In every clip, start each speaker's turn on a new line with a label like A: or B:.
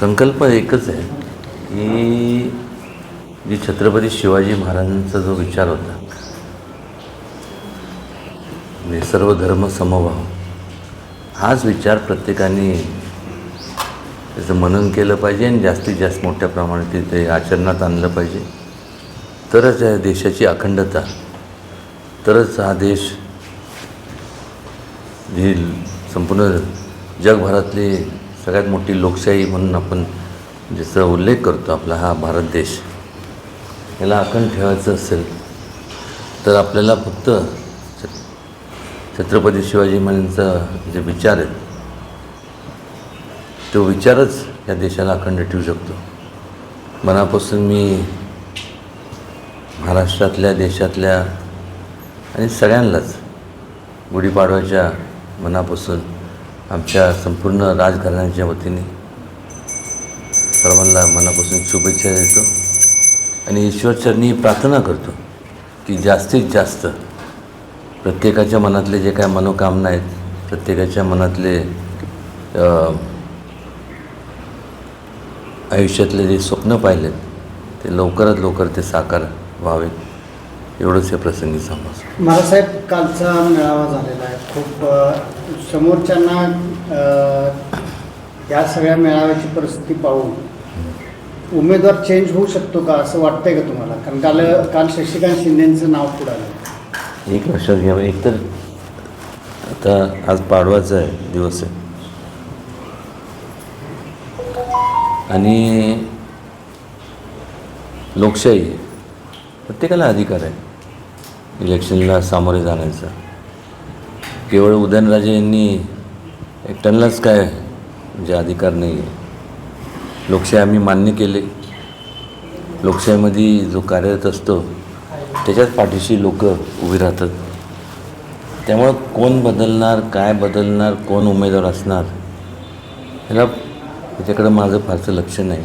A: संकल्प एकच आहे की जी छत्रपती शिवाजी महाराजांचा जो विचार होता म्हणजे सर्व धर्म समभाव हाच विचार प्रत्येकाने त्याचं मनन केलं पाहिजे आणि जास्तीत जास्त मोठ्या प्रमाणात ते- आचरणात आणलं पाहिजे. तरच या देशाची अखंडता तरच हा देश जी संपूर्ण जगभरातली सगळ्यात मोठी लोकशाही म्हणून आपण ज्याचा उल्लेख करतो आपला हा भारत देश याला अखंड ठेवायचं असेल तर आपल्याला फक्त छ- छत्रपती शिवाजी महाराजांचा जे विचार आहेत तो विचारच या देशाला अखंड ठेवू शकतो. मनापासून मी महाराष्ट्रातल्या देशातल्या आणि सगळ्यांनाच गुढीपाडव्याच्या मनापासून आमच्या संपूर्ण राजकारण्याच्या वतीने सर्वांना मनापासून शुभेच्छा देतो आणि ईश्वरचरणी प्रार्थना करतो की जास्तीत जास्त प्रत्येकाच्या मनातले जे काय मनोकामना आहेत प्रत्येकाच्या मनातले आयुष्यातले जे स्वप्न पाहिलेत ते लवकरात लवकर ते साकार व्हावेत. एवढंच या प्रसंगी समजतो
B: महाराजसाहेब कालचा मेळावा झालेला आहे. खूप अ, समोरच्यांना अ, या सगळ्या मेळाव्याची परिस्थिती पाहून उमेदवार चेंज होऊ शकतो का असं वाटतंय का तुम्हाला? कारण काल काल शशिकांत शिंदेचं नाव पुढे आलं.
A: एक लक्षात घ्यावं एकतर आता आज पाडवाचा आहे दिवस आहे. आणि लोकशाही आहे. प्रत्येकाला अधिकार आहे. इलेक्शनला सामोरे जाण्याचा. केवळ उदयनराजे यांनी एकट्यांनाच काय म्हणजे अधिकार नाही आहे लोकशाही आम्ही मान्य केले. लोकशाहीमध्ये जो कार्यरत असतो त्याच्याच पाठीशी लोक उभी राहतात. त्यामुळं कोण बदलणार काय बदलणार कोण उमेदवार असणार ह्याला त्याच्याकडं माझं फारसं लक्ष नाही.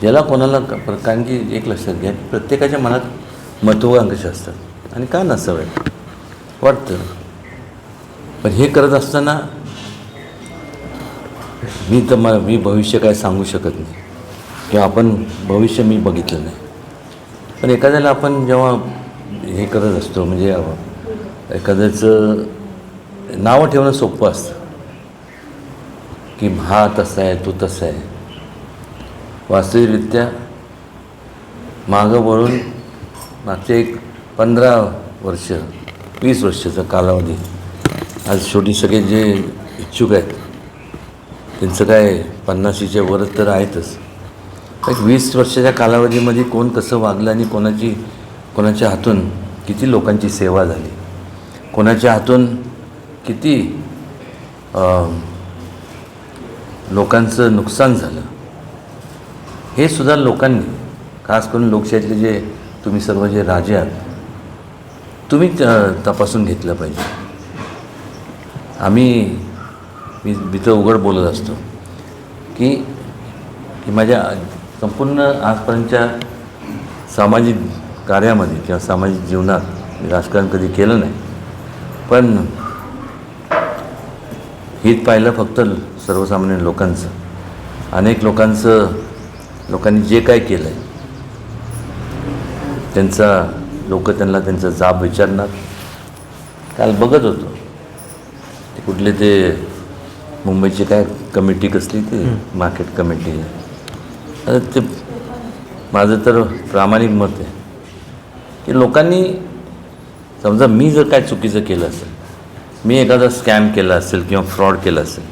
A: ज्याला कोणाला कारण की एक लक्षात घ्या प्रत्येकाच्या मनात महत्वाकांक्षा असतात. आणि का नसावं वाटतं. पण हे करत असताना मी तर मला मी भविष्य काय सांगू शकत नाही. किंवा आपण भविष्य मी बघितलं नाही. पण एखाद्याला आपण जेव्हा हे करत असतो म्हणजे एखाद्याचं नावं ठेवणं सोपं असतं. की हा तसा आहे तो तसा आहे. वास्तविकरित्या मागं वळून मागचे एक पंधरा वर्ष वीस वर्षाचा कालावधी. आज शेवटी सगळे जे इच्छुक आहेत त्यांचं काय पन्नाशीच्या वरच तर आहेतच. एक वीस वर्षाच्या कालावधीमध्ये कोण कसं वागलं आणि कोणाची कोणाच्या हातून किती लोकांची सेवा झाली? कोणाच्या हातून किती लोकांचं नुकसान झालं? हे सुद्धा लोकांनी खास करून लोकशाहीतले जे तुम्ही सर्व जे राजे आहात तुम्ही त- तपासून घेतलं पाहिजे. आम्ही मी तिथं उघड बोलत असतो की की माझ्या संपूर्ण आजपर्यंतच्या सामाजिक कार्यामध्ये किंवा सामाजिक जीवनात मी राजकारण कधी केलं नाही. पण हित पाहिलं फक्त सर्वसामान्य लोकांचं. अनेक लोकांचं लोकांनी जे काय केलं आहे त्यांचा लोक त्यांना त्यांचा जाब विचारणार. काल बघत होतो. ते कुठले ते मुंबईची काय कमिटी कसली ती मार्केट कमिटी. ते माझं तर प्रामाणिक मत आहे. की लोकांनी समजा मी जर काय चुकीचं केलं असेल मी एखादा स्कॅम केला असेल किंवा फ्रॉड केला असेल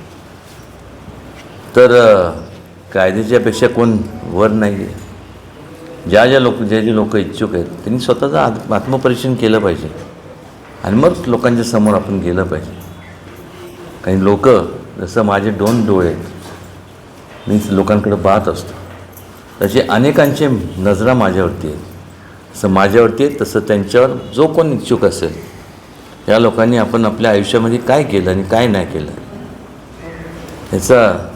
A: तर कायद्याच्यापेक्षा कोण वर नाही आहे ज्या ज्या लोक जे जे लोक इच्छुक आहेत त्यांनी स्वतःचं आत आत्मपरीक्षण केलं पाहिजे. आणि मग लोकांच्या समोर आपण गेलं पाहिजे. काही लोक जसं माझे दोन डोळे आहेत मी लोकांकडे पाहत असतो. तसे अनेकांचे नजरा माझ्यावरती आहेत. जसं माझ्यावरती आहेत तसं त्यांच्यावर जो कोण इच्छुक असेल या लोकांनी आपण आपल्या आयुष्यामध्ये काय केलं आणि काय नाही केलं. ह्याचा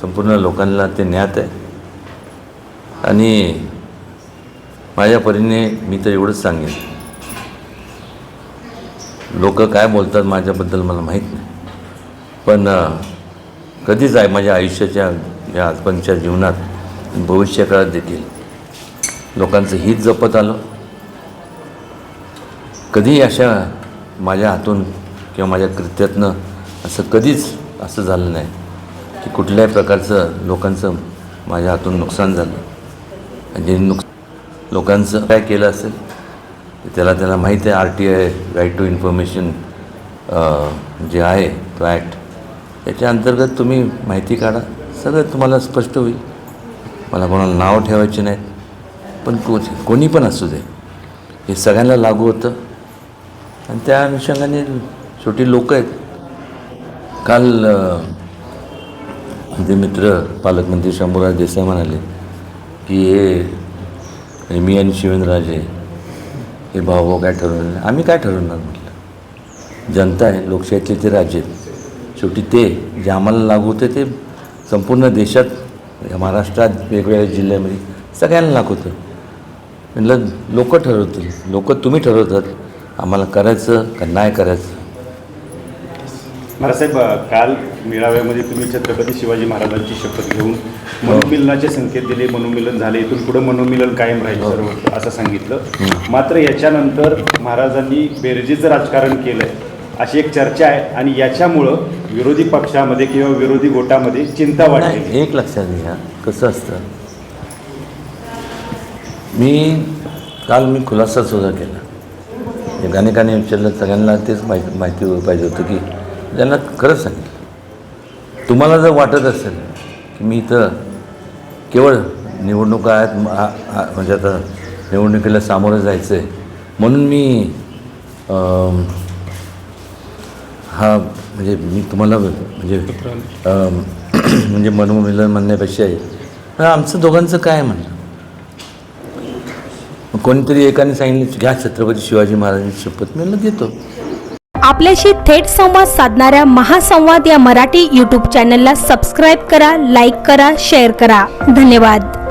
A: संपूर्ण लोकांना ते ज्ञात आहे. आणि माझ्या परीने मी तर एवढंच सांगेन. लोक काय बोलतात माझ्याबद्दल मला माहीत नाही. पण कधीच आहे माझ्या आयुष्याच्या या आजपर्यंतच्या जीवनात भविष्यकाळात देखील लोकांचं हित जपत आलो. कधीही अशा माझ्या हातून किंवा माझ्या कृत्यातनं असं कधीच असं झालं नाही की कुठल्याही प्रकारचं लोकांचं माझ्या हातून नुकसान झालं. म्हणजे जे नुक लोकांचं काय केलं असेल त्याला त्याला माहीत आहे. R T I right to information जे आहे तो ॲक्ट त्याच्या अंतर्गत तुम्ही माहिती काढा. सगळं तुम्हाला स्पष्ट होईल. मला कोणाला नाव ठेवायचे नाहीत. पण को कोणी पण असू दे. हे सगळ्यांना लागू होतं. आणि त्या अनुषंगाने छोटी लोक आहेत. काल आमचे मित्र पालकमंत्री शंभूराज देसाई म्हणाले की हे हे मी आणि शिवेंद्रराजे हे भाऊ काय ठरवलं आम्ही काय ठरवणार म्हटलं? जनता आहे लोकशाहीचे ते राज्य आहेत. शेवटी ते जे आम्हाला लागू होते ते संपूर्ण देशात या महाराष्ट्रात वेगवेगळ्या जिल्ह्यामध्ये सगळ्यांना लागू होतं. म्हटलं लोक ठरवतील. लोक तुम्ही ठरवतात. आम्हाला करायचं का नाही करायचं?
C: महाराजसाहेब काल मेळाव्यामध्ये तुम्ही छत्रपती शिवाजी महाराजांची शपथ घेऊन मनोमिलनाचे संकेत दिले मनोमिलन झाले. इथून पुढे मनोमिलन कायम राहील सर्व असं सांगितलं. मात्र याच्यानंतर महाराजांनी बेरजेचं राजकारण केलंय अशी एक चर्चा आहे आणि याच्यामुळं विरोधी पक्षामध्ये किंवा विरोधी गोटामध्ये चिंता वाढली.
A: नाही एक लक्षात घ्या कसं असतं? मी काल मी खुलासा सुद्धा केला. एक अनेकाने विचारलं सगळ्यांना तेच माहिती माहिती पाहिजे होतं की त्यांना खरंच सांगितलं. तुम्हाला जर वाटत असेल की मी इथं केवळ निवडणुका आहेत म्हणजे आता निवडणुकीला सामोरं जायचं आहे म्हणून मी हा म्हणजे मी तुम्हाला म्हणजे म्हणजे मनोमिलन म्हणण्यापेक्षा आहे आमचं दोघांचं काय म्हणणं? कोणीतरी एकाने सांगितलं घ्या छत्रपती शिवाजी महाराजांची शपथ. मी घेतो.
D: आपल्याशी थेट संवाद साधणाऱ्या महासंवाद या मराठी यूट्यूब चॅनलला सबस्क्राईब करा लाईक करा शेअर करा. धन्यवाद.